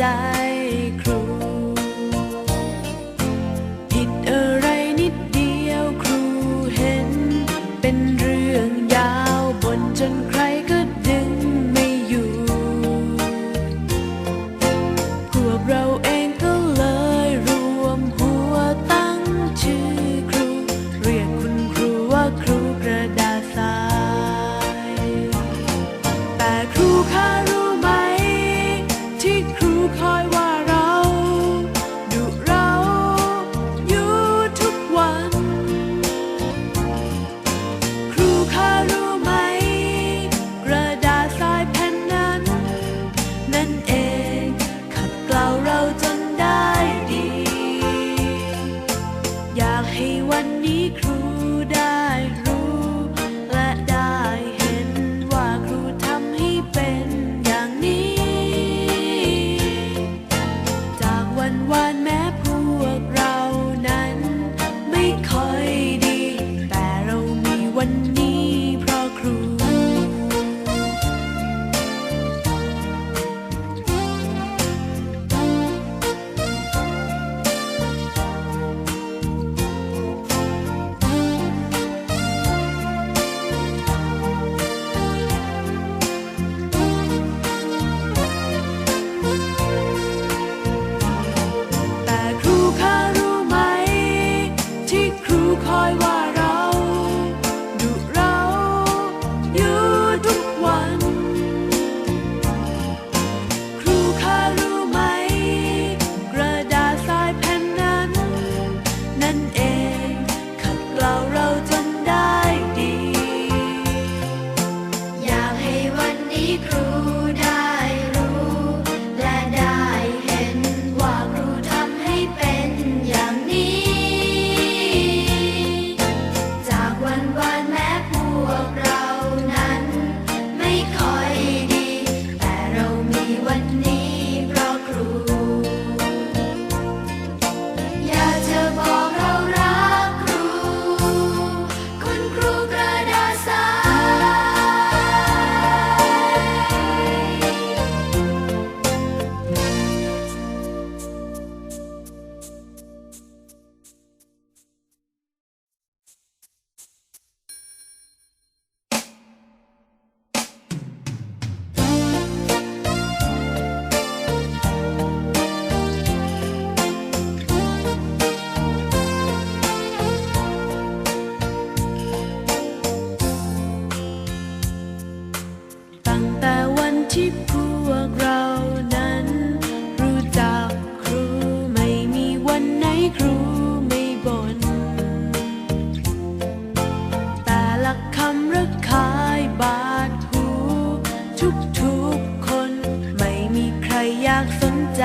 die. อยากให้ อย ตั้งแต่วันที่พวกเรานั้น รู้จักครูไม่มีวันไหนครูไม่บ่นแต่ละคำรักคายบาดหู ทุกๆคนไม่มีใครอยากสนใจ